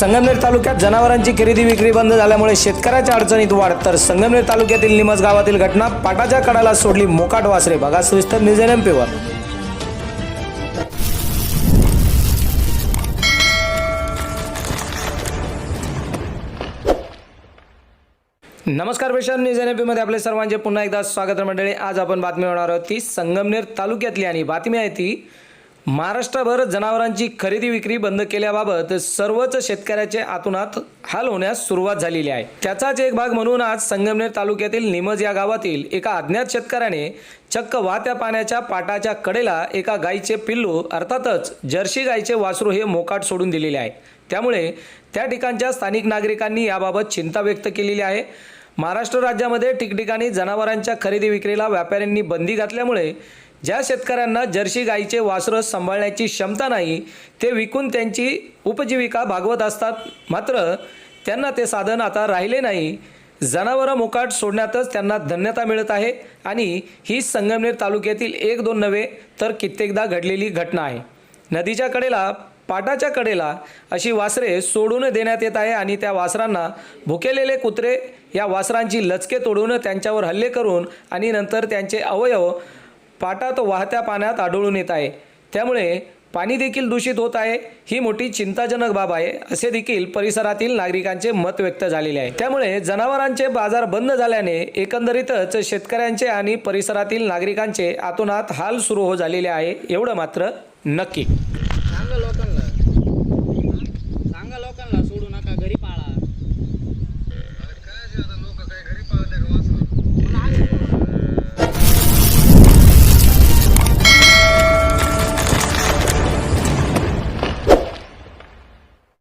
संगमनेर तालुक्यात जनावरांची खरेदी विक्री बंद झाल्यामुळे शेतकऱ्याच्या अडचणीत वाढ. तर संगमनेर तालुक्यातील निमज गावातील घटना पाटाच्या कडाला सोडली. मोकाट वासरे बघा सविस्तर न्यूज एन एम नमस्कार पेशर न्यूज एन एम आपले सर्वांचे पुन्हा एकदा स्वागत मंडळी. आज आपण बातमी होणार आहोत ती संगमनेर तालुक्यातली आणि बातमी आहे ती महाराष्ट्रभर जनावरांची खरेदी विक्री बंद केल्याबाबत सर्वच शेतकऱ्याचे आतुनात हाल होण्यास सुरुवात झालेली आहे. त्याचाच एक भाग म्हणून आज संगमनेर तालुक्यातील निमज या गावातील एका अज्ञात शेतकऱ्याने चक्क वाहत्या पाण्याच्या पाटाच्या कडेला एका गायीचे पिल्लू अर्थातच जर्सी गायीचे वासरू हे मोकाट सोडून दिलेले आहे. त्यामुळे त्या ठिकाणच्या स्थानिक नागरिकांनी याबाबत चिंता व्यक्त केलेली आहे. महाराष्ट्र राज्यामध्ये ठिकठिकाणी जनावरांच्या खरेदी विक्रीला व्यापाऱ्यांनी बंदी घातल्यामुळे ज्या शेतकऱ्यांना जर्सी गाईचे वासरं सांभाळण्याची क्षमता नाही ते विकून त्यांची उपजीविका भागवत असतात. मात्र त्यांना ते साधन आता राहिले नाही. जनावरं मोकाट सोडण्यातच त्यांना धन्यता मिळत आहे आणि ही संगमनेर तालुक्यातील एक दोन नव्हे तर कित्येकदा घडलेली घटना आहे. नदीच्या कडेला पाटाच्या कडेला अशी वासरे सोडून देण्यात येत आहे आणि त्या वासरांना भुकेलेले कुत्रे या वासरांची लचके तोडून त्यांच्यावर हल्ले करून आणि नंतर त्यांचे अवयव पाटात वाहत्या पाण्यात आढळून येत आहे. त्यामुळे पाणी देखील दूषित होत आहे. ही मोठी चिंताजनक बाब आहे असे देखील परिसरातील नागरिकांचे मत व्यक्त झालेले आहे. त्यामुळे जनावरांचे बाजार बंद झाल्याने एकंदरीतच शेतकऱ्यांचे आणि परिसरातील नागरिकांचे आतोनात हाल सुरू हो झालेले आहे एवढं मात्र नक्की.